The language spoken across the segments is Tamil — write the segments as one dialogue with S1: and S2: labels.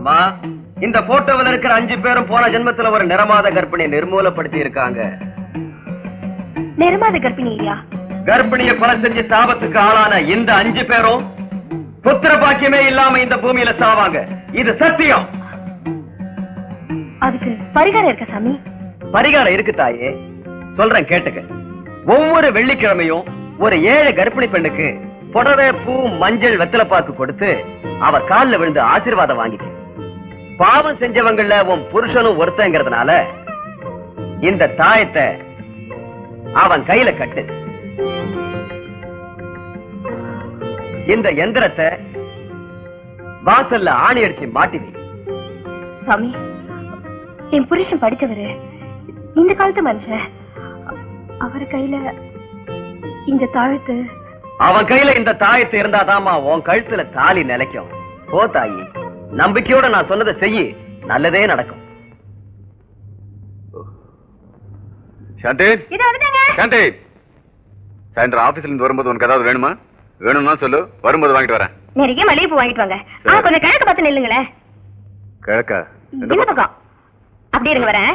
S1: அம்மா இந்த போட்டோவில் இருக்கிற அஞ்சு பேரும் போன ஜென்மத்துல ஒரு நிறமாத கர்ப்பிணி நிர்மூலப்படுத்தி இருக்காங்க
S2: நிறமாத கர்ப்பிணி இல்லையா
S1: கர்ப்பிணியை கொலை செஞ்சு சாபத்துக்கு ஆளான இந்த அஞ்சு பேரும் புத்திர பாக்கியமே இல்லாம இந்த பூமியில சாவாங்க. இது சத்தியம்.
S2: அதுக்கு பரிகாரம் இருக்க சாமி?
S1: பரிகாரம் இருக்கு தாயே. சொல்றேன் கேட்டுக்க. ஒவ்வொரு வெள்ளிக்கிழமையும் ஒரு ஏழை கர்ப்பிணி பெண்ணுக்கு புடவை பூ மஞ்சள் வெத்தலைப்பாக்கு கொடுத்து அவ கால்ல விழுந்து ஆசீர்வாதம் வாங்கிக்க. பாவம் செஞ்சவங்கள உன் புருஷனும் ஒருத்தங்கிறதுனால இந்த தாயத்தை அவன் கையில கட்டு. இந்த எந்திரத்தை வாசல்ல ஆணி அடிச்சு மாட்டி வை.
S2: சாமி என் புருஷன் படிச்சவரு இந்த காலத்து மனுஷன். அவர் கையில இந்த தாழத்து
S1: அவன் கையில இந்த தாயத்து இருந்தாதாம்மா உன் கழுத்துல தாலி நிலைக்கும். போ தாயி. நம்பிக்கையோட நான் சொன்னதை செய்யி நல்லதே நடக்கும்.
S3: சாந்தி.
S2: இது வந்துட்டாங்க
S3: சாந்தி. சாயந்தரம் ஆபீஸ்ல இருந்து வரும்போது உனக்கு ஏதாவது வேணுமா? வேணும்னா சொல்லு வரும்போது வாங்கிட்டு வரேன்.
S2: நிறைய மல்லிகைப்பூ வாங்கிட்டு வாங்க. ஆ
S3: சரி.
S2: கொஞ்சம் கிழக்கு பார்த்து நில்லுங்களேன்
S3: கிழக்கா? எந்த
S2: இந்த
S3: பக்கம்?
S2: பக்கம். அப்படி இருங்க வரேன்.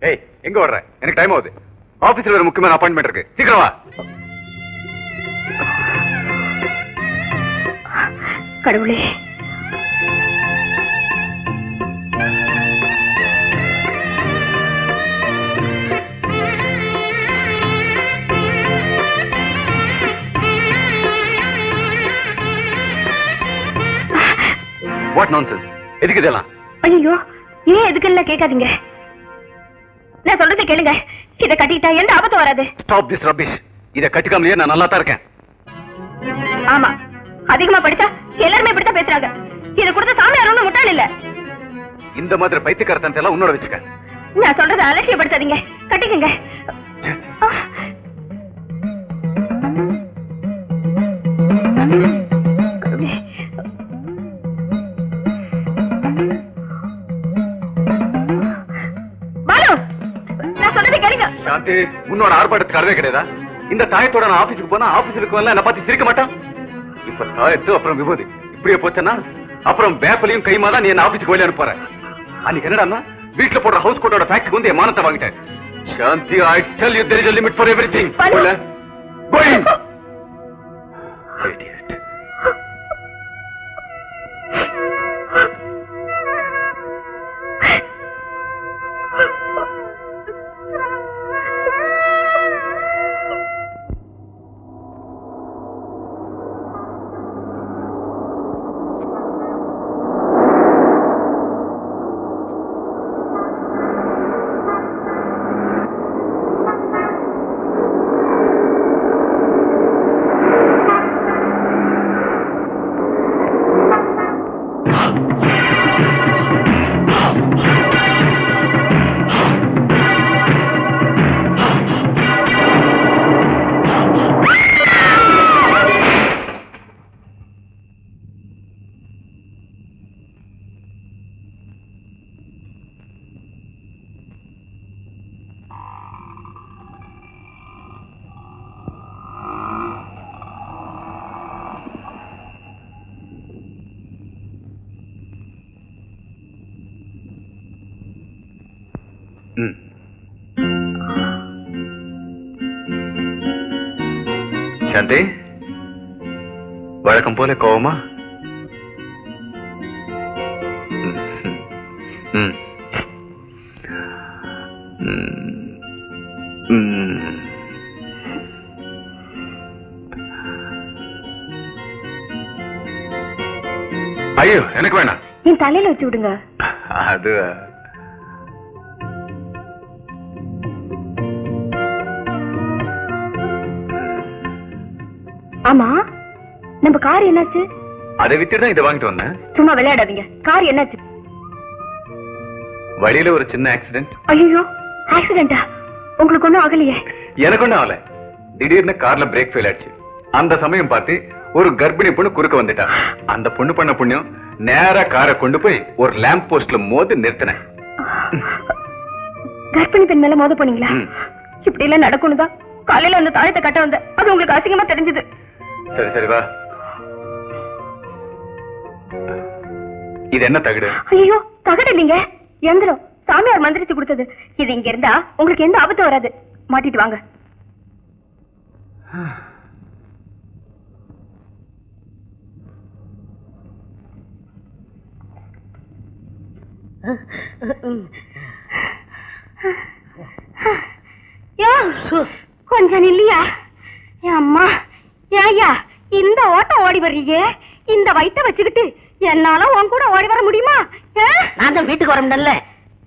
S3: ஏய் எங்க வர்ற? எனக்கு டைம் ஆகுது. ஆபீஸ்ல ஒரு முக்கியமான அப்பாயின்மெண்ட் இருக்கு. சீக்கிரம் வா.
S2: கடவுளே.
S3: எதுக்கு இதெல்லாம்?
S2: ஐயோ ஏன் எதுக்குன்னு கேட்காதீங்க. நான் சொல்றதை கேளுங்க. இதை கட்டிக்கிட்டா எந்த ஆபத்தும் வராது.
S3: ஸ்டாப் திஸ் ரபிஷ் இத கட்டிக்காமலேயே நான் நல்லா தான் இருக்கேன்.
S2: ஆமா. அதிகமா படிச்சா எல்லாருமே இப்படித்தான் பேசுறாங்க. இதை கொடுத்த சாமியார் ஒண்ணும் முட்டாள் இல்ல.
S3: இந்த மாதிரி பைத்தியக்காரத்தனத்தை எல்லாம் உன்னோட வச்சுக்க.
S2: நான் சொல்றதை அலட்சியப்படுத்தாதீங்க. கட்டிக்கங்க.
S3: சாந்தி உன்னோட ஆர்ப்பாட்டத்துக்கு அறவே கிடையாதா? இந்த தாயத்தோட நான் ஆபீஸுக்கு போனா ஆபீஸ்ல இருக்கவங்க என்ன பார்த்து சிரிக்க மாட்டான்? இப்ப தாயத்து அப்புறம் விபூதி. இப்படியே போச்சேன்னா அப்புறம் வேப்பலையும் கைமா தான் நீ என்ன ஆபீஸுக்கு வெளியே அனுப்புற? அன்னைக்கு என்னடா வீட்ல போடுற ஹவுஸ் கோட்டோட ஃபேக்டரிக்கு வந்து என் மானத்தை வாங்கிட்டேன். Shanthi I tell you there is a limit for everything. going Shanthi வழக்கம் போல கோவமா. ஐயோ எனக்கு வேணாம்.
S2: என் தலையில வச்சு விடுங்க.
S3: அது
S2: ஆமா. நம்ம கார் என்னாச்சு?
S3: அதை வித்துட்டு தான் இதை வாங்கிட்டு வந்தேன்.
S2: சும்மா விளையாடாதீங்க. கார் என்னாச்சு?
S3: வழியில ஒரு சின்ன ஆக்சிடென்ட்
S2: ஐயோ ஆக்சிடென்டா உங்களுக்கு ஒண்ணும் ஆகலையே.
S3: எனக்கு ஒண்ணும் ஆகல. திடீர்னு கார்ல பிரேக் ஃபெயில் ஆயிடுச்சு. அந்த சமயம் பார்த்து ஒரு கர்ப்பிணி பொண்ணு குறுக்க வந்துட்டா. அந்த பொண்ணு பண்ண புண்ணியம் நேரா காரை கொண்டு போய் ஒரு லேம்ப் போஸ்ட்ல மோதி நிறுத்தினேன்.
S2: கர்ப்பிணி பெண் மேல மோத போனீங்களா. இப்படி எல்லாம் நடக்கணும் தான் காலையில அந்த தாயத்தை கட்ட வந்த அது உங்களுக்கு அசிங்கமா தெரிஞ்சது.
S3: சரி சரி வா. இது என்ன தகடு?
S2: ஐயோ தகடு இல்லைங்க. எந்திரம். சாமியார் மந்திரிச்சு கொடுத்தது. இது இங்க இருந்தா உங்களுக்கு எந்த ஆபத்து வராது. மாட்டிட்டு வாங்க. கொஞ்சம் இல்லையா இந்த ஓட்டம் ஓடி வர்றியே இந்த வயித்தை வச்சுக்கிட்டு என்னால உன் கூட ஓடி வர முடியுமா?
S4: நான் தான் வீட்டுக்கு வரமுடியல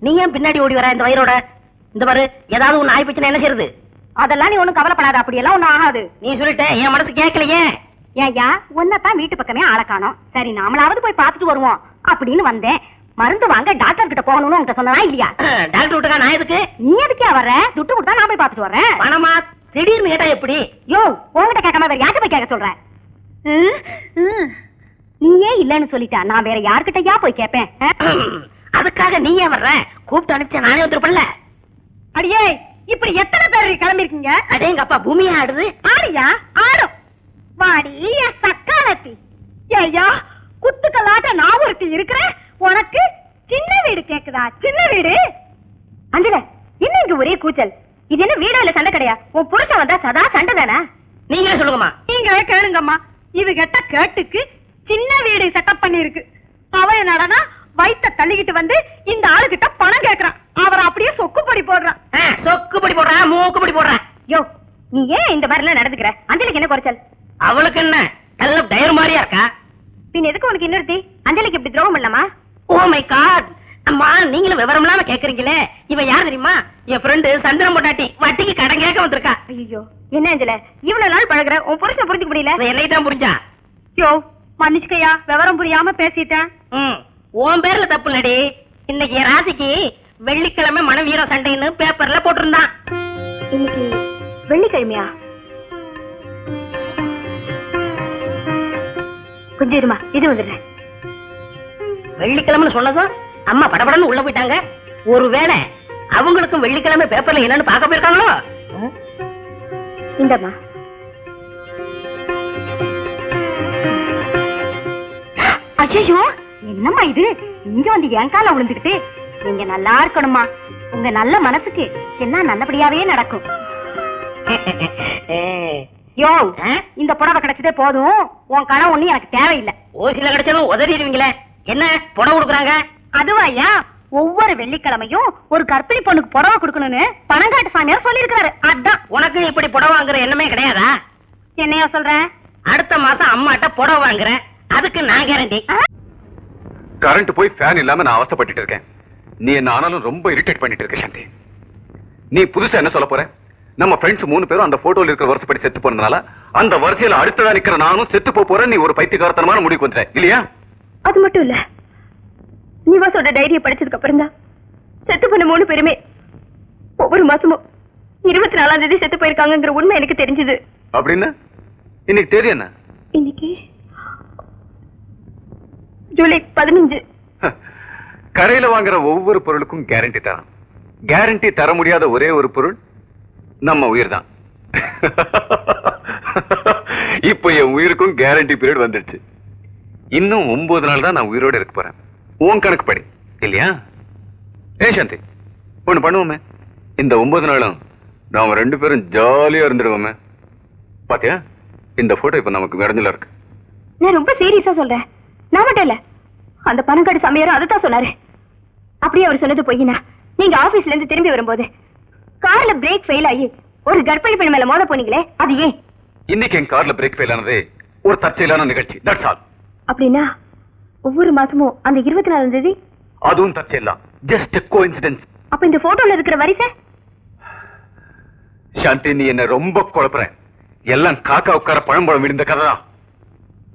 S4: நீ ஏன் பின்னாடி ஓடி வர இந்த வயிறோட? இந்த பாரு ஏதாவது ஒண்ணு ஆயி போச்சுன்னா என்ன செய்யறது
S2: அதெல்லாம் நீ ஒண்ணும் கவலைப்படாத அப்படியெல்லாம் ஒண்ணும் ஆகாது.
S4: நீ சொல்லிட்ட என் மனசு கேட்கலையே.
S2: ஏய்யா உன்னதான் வீட்டு பக்கமே ஆள காணோம். சரி நாமளாவது போய் பார்த்துட்டு வருவோம். அப்படின்னு வந்தேன். மருந்து வாங்க டாக்டர் கிட்ட போகணும்னு உங்ககிட்ட சொன்னதா இல்லையா?
S4: டாக்டர் விட்டுக்கா நான் எதுக்கு?
S2: நீ எதுக்கே வர்ற? துட்டு கொடுத்தா நான் போய் பார்த்துட்டு வர்றேன்.
S4: பணமா? திடீர்னு கேட்டா எப்படி?
S2: யோ உன்கிட்ட கேட்காம வேற யார்கிட்ட போய் கேட்க சொல்றேன். நீயே இல்லன்னு சொல்லிட்டா. நான் வேற யார்கிட்டயா போய் கேட்பேன்?
S4: அதுக்காக நீ ஏன் வர்ற. கூப்பிட்டு அனுப்பிச்சா நானே வந்துருப்பல
S2: அடியே இப்படி எத்தனை பேர் கிளம்பிருக்கீங்க?
S4: அடே எங்க அப்பா பூமியா ஆடுது.
S2: ஆடியா? ஆடும். வாடி என் சக்காலத்தி. ஐயா குத்துக்கல்லாட்ட நான் ஒருத்தி இருக்கிறேன். உனக்கு சின்ன வீடு கேக்குதா? சின்ன வீடு? அஞ்சல என்ன இங்க ஒரே கூச்சல்? இது என்ன வீடா இல்ல சண்டை கிடையா? உன் புருஷன் வந்தா சதா சண்டை தானே?
S4: நீங்களே சொல்லுங்கம்மா.
S2: நீங்களே கேளுங்கம்மா. இது கெட்ட கேட்டுக்கு சின்ன வீடு செட்டப் பண்ணி இருக்கு அவன் என்னடனா வயித்த தள்ளிக்கிட்டு வந்து இந்த ஆளுகிட்ட பணம் கேக்குறான். அவர் அப்படியே சொக்குப்படி போடுறான்.
S4: சொக்குப்படி போடுறேன் மூக்குப்படி போடுறேன்
S2: யோ நீ ஏன் இந்த மாதிரி எல்லாம் நடந்துக்கிற? அஞ்சலிக்கு என்ன குறைச்சல்?
S4: அவளுக்கு என்ன? நல்ல டயர் மாதிரியா இருக்கா?
S2: பின் எதுக்கு உனக்கு இன்னொருத்தி? அஞ்சலிக்கு இப்படி துரோகம் பண்ணலாமா?
S4: ஓ மை காட் அம்மா நீங்களும் விவரம் இல்லாம கேக்குறீங்களே. இவன் யார் தெரியுமா? என் ஃப்ரெண்டு சந்திரன் பொண்டாட்டி. வட்டிக்கு கடன் கேட்க வந்திருக்கா.
S2: ஐயோ என்ன அஞ்சல? இவ்வளவு நாள் பழகுற உன் புருஷன் புரிஞ்சுக்க முடியல?
S4: என்னை தான் புரிஞ்சா?
S2: யோ மன்னிச்சுக்கையா விவரம் புரியாம பேசிட்டேன்.
S4: ம் உன் பேர்ல தப்பு இல்லடி. இன்னைக்கு என் ராசிக்கு வெள்ளிக்கிழமை மனவீர சண்டைன்னு பேப்பர்ல போட்டிருந்தான்.
S2: இன்னைக்கு வெள்ளிக்கிழமையா? கொஞ்சம் இருமா இது வந்துடுறேன்.
S4: வெள்ளிக்கிழமைன்னு சொன்னதும் அம்மா படபடன்னு உள்ள போயிட்டாங்க. ஒருவேளை அவங்களுக்கும் வெள்ளிக்கிழமை பேப்பர்ல என்னன்னு பார்க்க போயிருக்காங்களோ?
S2: இந்தம்மா. ஐயோ என்னம்மா இது? இங்க வந்து என் கால விழுந்துகிட்டு நீங்க நல்லா இருக்கணுமா உங்க நல்ல மனசுக்கு எல்லாம் நல்லபடியாவே நடக்கும். யோ? இந்த புடவை கிடைச்சதே போதும். உன் கடன் ஒண்ணு எனக்கு தேவையில்லை.
S4: ஓசில கிடைச்சதும் உதறிடுவீங்களே. என்ன புடவை கொடுக்குறாங்க
S2: அதுவாயா? ஒவ்வொரு வெள்ளிக்கிழமையும் ஒரு கர்ப்பிணி பொண்ணுக்கு புடவை கொடுக்கணும்னு பணங்காட்டு சாமியார் சொல்லிருக்காரு அதான்.
S4: உனக்கு இப்படி புடவை வாங்குற எண்ணமே கிடையாதா?
S2: என்னையா சொல்றேன்
S4: அடுத்த மாசம் அம்மாட்ட புடவை வாங்குறேன். அதுக்கு நான் கேரண்டி
S3: கரண்ட் போய் ஃபேன் இல்லாம நான் அவஸ்தைப்பட்டுட்டு இருக்கேன். நீ என்ன ஆனாலும் ரொம்ப இரிட்டேட் பண்ணிட்டு இருக்க சாந்தி. நீ புதுசா என்ன சொல்ல போற? நம்ம ஃப்ரெண்ட்ஸ் மூணு பேரும் அந்த போட்டோல இருக்கிற வருஷப்படி செத்து போனதுனால அந்த வரிசையில அடுத்ததா நிக்கிற நானும் செத்து போறேன் நீ ஒரு பைத்தியகாரத்தனமான முடிவுக்கு வந்துட்ட. இல்லையா?
S2: அது மட்டும் இல்ல. நிவாசோட டைரியை படிச்சதுக்கு அப்புறம் தான் செத்து போன மூணு பேருமே ஒவ்வொரு மாசமும் இருபத்தி நாலாம் தேதி செத்து போயிருக்காங்கங்கிற உண்மை எனக்கு தெரிஞ்சது.
S3: அப்படின்னு? இன்னைக்கு தெரியும் என்ன?
S2: இன்னைக்கு ஜூலை பதினஞ்சு.
S3: கடையில வாங்குற ஒவ்வொரு பொருளுக்கும் கேரண்டி தரான் கேரண்டி தர முடியாத ஒரே ஒரு பொருள் நம்ம உயிர் தான். இப்போ என் உயிருக்கும் கேரண்டி பீரியட் வந்துருச்சு இன்னும் ஒன்பது நாள் தான் நான் உயிரோட இருக்க போறேன். உன் கணக்கு படி இல்லையா? ஏ சாந்தி ஒண்ணு பண்ணுவோமே. இந்த ஒன்பது நாளும் நாம ரெண்டு பேரும் ஜாலியா இருந்துடுவோமே பாத்தியா? இந்த போட்டோ இப்ப நமக்கு விடஞ்சல இருக்கு.
S2: நான் ரொம்ப சீரியஸா சொல்றேன் நான் மட்டும் இல்ல. அந்த பணக்காடு சமையரும் அதை தான் சொன்னாரு. அப்படியே அவர் சொன்னது பொய்யினா. நீங்க ஆபீஸ்ல இருந்து திரும்பி வரும்போது கார்ல பிரேக் ஃபெயில் ஆகி ஒரு கர்ப்பிணி பெண் மேல மோத போனீங்களே அது ஏன்?
S3: இன்னைக்கு என் கார்ல பிரேக் ஃபெயில் ஆனதே ஒரு தற்செயலான நிகழ்ச்சி. தட்ஸ் ஆல்
S2: அப்படின்னா ஒவ்வொரு மாசமும் அந்த இருபத்தி நாலாம் தேதி?
S3: அதுவும் தற்செயல் தான். ஜஸ்ட் கோஇன்சிடென்ஸ்
S2: அப்ப இந்த போட்டோல இருக்கிற வரிசை?
S3: சாந்தி நீ என்ன ரொம்ப குழப்புற. எல்லாம் காக்கா உட்கார பழம்பழம் விழுந்த கதை தான்.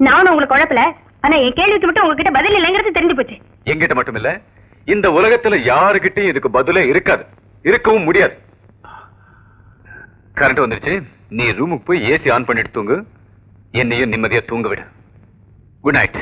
S2: நானும் உங்களுக்கு குழப்பல. ஆனா என் கேள்விக்கு மட்டும் உங்ககிட்ட பதில் இல்லைங்கிறது தெரிஞ்சு போச்சு.
S3: எங்கிட்ட மட்டும் இல்ல இந்த உலகத்துல யாருகிட்டயும் இதுக்கு பதிலே இருக்காது. இருக்கவும் முடியாது. கரண்ட் வந்துருச்சு. நீ ரூமுக்கு போய் ஏசி ஆன் பண்ணிட்டு தூங்கு. என்னையும் நிம்மதியா தூங்க விடு. Good night